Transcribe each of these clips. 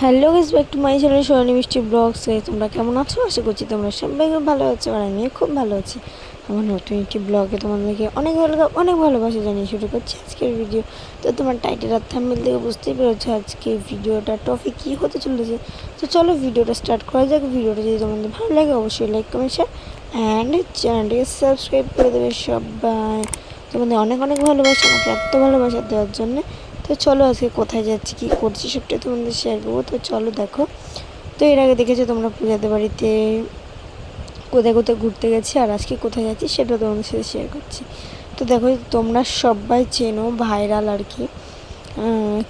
Hello guys back to my channel Sonali Mishti vlogs তোমরা কেমন আছো? আশা করছি তোমরা সবাই ভালো আছো আর আমিও খুব ভালো আছি। আমার নতুন একটি ব্লগে তোমাদেরকে অনেক ভালো অনেক ভালোবাসা জানিয়ে শুরু করছি আজকের ভিডিও তো তোমার টাইটেল আর থাম্বেল থেকে বুঝতেই পেরেছ আজকে ভিডিওটা টপিক কী হতে চলেছে। তো চলো ভিডিওটা স্টার্ট করা যাক। ভিডিওটা যদি তোমাদের ভালো লাগে অবশ্যই লাইক কমেন্ট শেয়ার অ্যান্ড চ্যানেলটিকে সাবস্ক্রাইব করে দেবে সবাই। তোমাদের অনেক অনেক ভালোবাসা, আমাকে এত ভালোবাসা দেওয়ার জন্য। তো চলো আজকে কোথায় যাচ্ছি কী করছি সবটাই তোমাদের শেয়ার করব। তো চলো দেখো। তো এর আগে দেখেছ তোমরা পূজাদের বাড়িতে কোথায় কোথায় ঘুরতে গেছি আর আজকে কোথায় যাচ্ছি সেটা তোমাদের সাথে শেয়ার করছি। তো দেখো তোমরা সবাই চেনো ভাইরাল আর কি।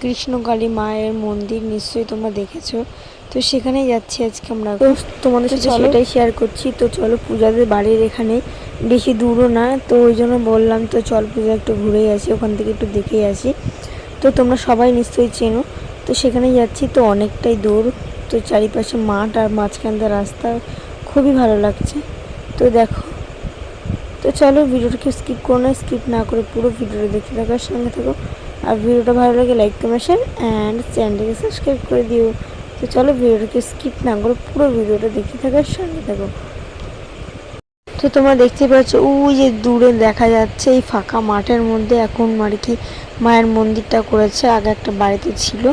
কৃষ্ণকালী মায়ের মন্দির নিশ্চয়ই তোমরা দেখেছ। তো সেখানেই যাচ্ছি আজকে আমরা। তোমাদের সাথে সেটাই শেয়ার করছি। তো চলো পূজাদের বাড়ির এখানে বেশি দূরও না। তো ওই জন্য বললাম তো চল পূজা একটু ঘুরেই আসি ওখান থেকে একটু দেখেই আসি। তো তোমরা সবাই নিশ্চয়ই চেনো। তো সেখানে যাচ্ছি তো অনেকটাই দূর। তো চারিপাশে মাঠ আর মাঝখানটা রাস্তা খুবই ভালো লাগছে। তো দেখো। তো চলো ভিডিওটাকে স্কিপ করো না স্কিপ না করে পুরো ভিডিওটা দেখতে থাকার সঙ্গে থাকো। আর ভিডিওটা ভালো লাগে লাইক কমেন্ট শেয়ার অ্যান্ড চ্যানেলটাকে সাবস্ক্রাইব করে দিও। তো চলো ভিডিওটাকে স্কিপ না করে পুরো ভিডিওটা দেখতে থাকার সঙ্গে থাকো। তো তোমরা দেখতে পাচ্ছ, ওই যে দূরে দেখা যাচ্ছে এই ফাঁকা মাঠের মধ্যে এখন আর কি মায়ের মন্দিরটা করেছে, আগে একটা বাড়িতে ছিল।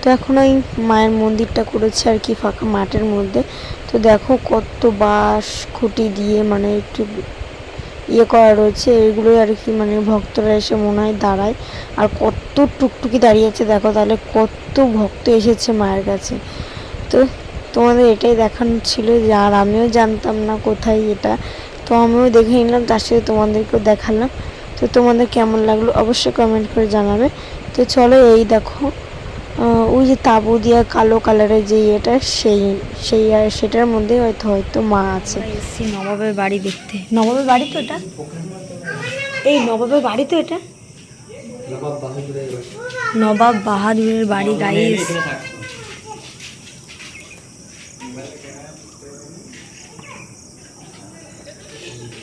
তো এখন ওই মায়ের মন্দিরটা করেছে আর কি ফাঁকা মাঠের মধ্যে। তো দেখো কত বাঁশ খুঁটি দিয়ে মানে একটু ইয়ে করা রয়েছে, এগুলোই আর কি মানে ভক্তরা এসে মনে হয় দাঁড়ায়। আর কত টুকটুকি দাঁড়িয়েছে দেখো তাহলে কত ভক্ত এসেছে মায়ের কাছে। তো তোমাদের এটাই দেখানো ছিল যে, আর আমিও জানতাম না কোথায় এটা। তো আমিও দেখে নিলাম তার সাথে তোমাদেরকেও দেখালাম। তো তোমাদের কেমন লাগল অবশ্যই কমেন্ট করে জানাবে। তো চলো এই দেখো ওই যে তাবু দিয়া কালো কালারের যে ইয়েটা সেই সেই আর সেটার মধ্যে হয়তো হয়তো মা আছে। এসছি নবাবের বাড়ি দেখতে। নবাবের বাড়ি তো এটা? এই নবাবের বাড়ি তো এটা? নবাব বাহাদুরের বাড়ি। গাইস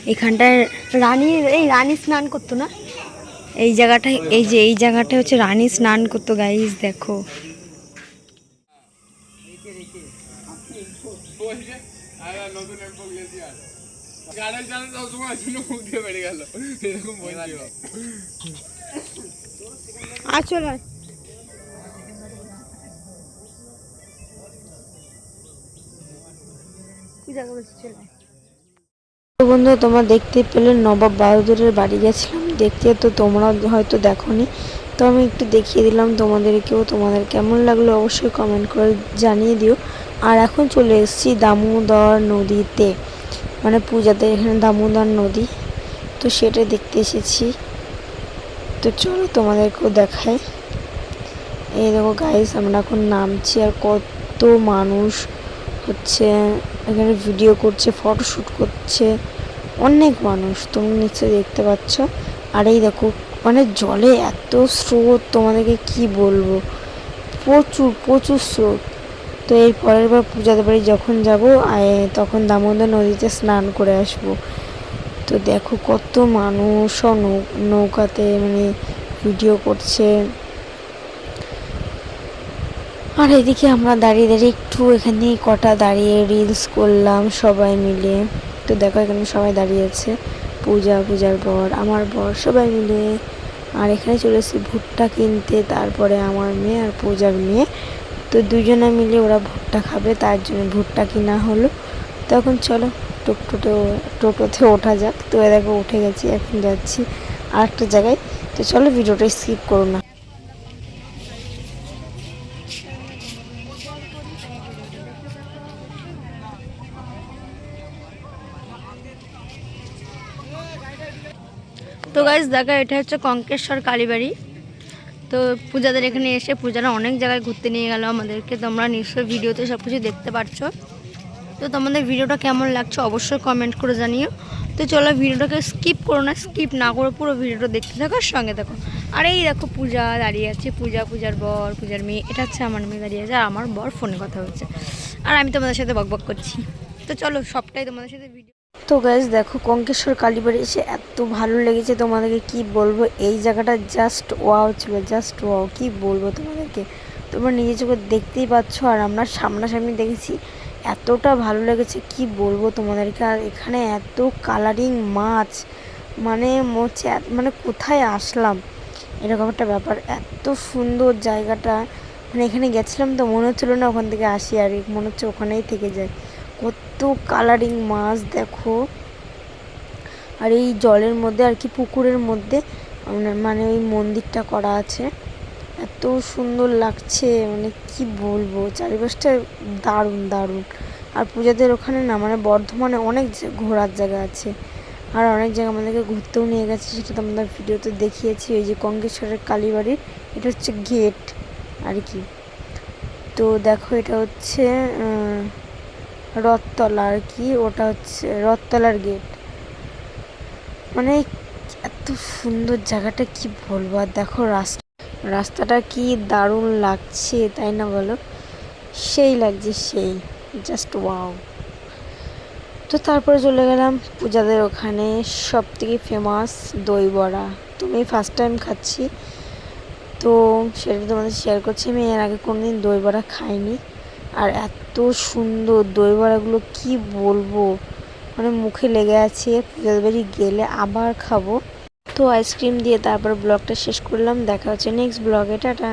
এখানটায় রানী, এই রানী স্নান করতো না? এই জায়গাটায়, এই যে, এই জায়গাটা হচ্ছে রানী স্নান করতো গাইস দেখো। গেল এরকম বলছি ও। বন্ধু তোমরা দেখতে পেলে নবাব বাহাদুরের বাড়ি গেছিলাম। দেখতে তো তোমরা হয়তো দেখোনি। তো আমি একটু দেখিয়ে দিলাম তোমাদেরকেও, তোমাদের কেমন লাগল অবশ্যই কমেন্ট করে জানিয়ে দিও। আর এখন চলে এসেছি দামোদর নদীতে। মানে পূজাতে এখানে দামোদর নদী। তো সেটা দেখতে এসেছি। তো চলো তোমাদেরকেও দেখাই। এই দেখো গাইস আমরা এখন নামছি আর কত মানুষ। হচ্ছে এখানে ভিডিও করছে ফটোশ্যুট করছে, অনেক মানুষ তুমি নিশ্চয়ই দেখতে পাচ্ছ। আর এই দেখো মানে জলে এত স্রোত, তোমাদেরকে কি বলব? প্রচুর প্রচুর স্রোত। তো এর পরের বার পূজাদের বাড়ি যখন যাব তখন দামোদর নদীতে স্নান করে আসব। তো দেখো কত মানুষ নৌকাতে মানে ভিডিও করছে। আর এদিকে আমরা দাঁড়িয়ে দাঁড়িয়ে একটু এখানে কটা দাঁড়িয়ে রিলস করলাম সবাই মিলে। তো দেখো, এখানে সবাই দাঁড়িয়ে আছে। পূজা, পূজার বর, আমার বর, সবাই মিলে। আর এখানে চলে এসেছি ভুট্টা কিনতে, তারপরে আমার মেয়ে আর পূজার মেয়ে। তো দুজনে মিলে ওরা ভুট্টা খাবে, তার জন্য ভুট্টা কিনা হলো। তখন চলো, টোটোতে টোটোতে ওঠা যাক। তো এ দেখো, উঠে গেছি, এখন যাচ্ছি আর একটা জায়গায়। তো চলো, ভিডিওটা স্কিপ করো না। তো গাইজ দেখা, এটা হচ্ছে কঙ্কেশ্বর কালীবাড়ি। তো পূজাদের এখানে এসে পূজারা অনেক জায়গায় ঘুরতে নিয়ে গেল আমাদেরকে। তোমরা নিশ্চয়ই ভিডিওতে সব কিছু দেখতে পারছ। তো তোমাদের ভিডিওটা কেমন লাগছে অবশ্যই কমেন্ট করে জানিও। তো চলো ভিডিওটাকে স্কিপ করো না স্কিপ না করে পুরো ভিডিওটা দেখতে থাকো সঙ্গে দেখো আর এই দেখো পূজা দাঁড়িয়ে আছে, পূজা, পূজার বর, পূজার মেয়ে। এটা হচ্ছে আমার মেয়ে দাঁড়িয়ে আছে আর আমার বর ফোনে কথা হচ্ছে আর আমি তোমাদের সাথে বকবক করছি। তো চলো সবটাই তোমাদের সাথে ভিডিও তো গাইজ দেখো, কঙ্কেশ্বর কালীবাড়ি এসে এত ভালো লেগেছে তোমাদেরকে, কি বলব? এই জায়গাটা জাস্ট ওয়াও ছিল জাস্ট ওয়াও কি বলব তোমাদেরকে? তোমরা নিজে চোখে দেখতেই পাচ্ছ আর আমরা সামনাসামনি দেখেছি, এতটা ভালো লেগেছে, কি বলব তোমাদেরকে? আর এখানে এত কালারিং মাছ মানে মোচে মানে কোথায় আসলাম? এরকম একটা ব্যাপার, এত সুন্দর জায়গাটা। মানে এখানে গেছিলাম তো মনে হচ্ছিল না ওখান থেকে আসি আর মনে হচ্ছে ওখানেই থেকে যায় কত কালারিং মাছ দেখো। আর এই জলের মধ্যে আর কি পুকুরের মধ্যে, মানে- মানে ওই মন্দিরটা করা আছে। এত সুন্দর লাগছে মানে কি বলব, চারিপাশটা দারুণ দারুণ। আর পূজাদের ওখানে না মানে বর্ধমানে অনেক ঘোরার জায়গা আছে। আর অনেক জায়গা আমাদেরকে ঘুরতেও নিয়ে গেছে, সেটা তো আমাদের ভিডিওতে দেখিয়েছি। ওই যে কঙ্কেশ্বরের কালীবাড়ির এটা হচ্ছে গেট আর কি। তো দেখো, এটা হচ্ছে রথতলা আর কি? ওটা হচ্ছে রথতলার গেট মানে এত সুন্দর জায়গাটা কি বলব? আর দেখো রাস্তা, রাস্তাটা কি দারুণ লাগছে, তাই না বলো? সেই লাগছে সেই জাস্ট ওয়াও তো তারপরে চলে গেলাম পূজাদের ওখানে সব থেকে ফেমাস দই বড়া তো আমি ফার্স্ট টাইম খাচ্ছি, তো সেটা তোমাদের শেয়ার করছি। আমি এর আগে কোনোদিন দই বড়া খাইনি। আর এত সুন্দর দই বড়াগুলো কি বলব? মানে মুখে লেগে আছে পূজাদের গেলে আবার খাব। তো আইসক্রিম দিয়ে তারপর ব্লগটা শেষ করলাম, দেখা হচ্ছে নেক্সট ব্লগে, টাটা।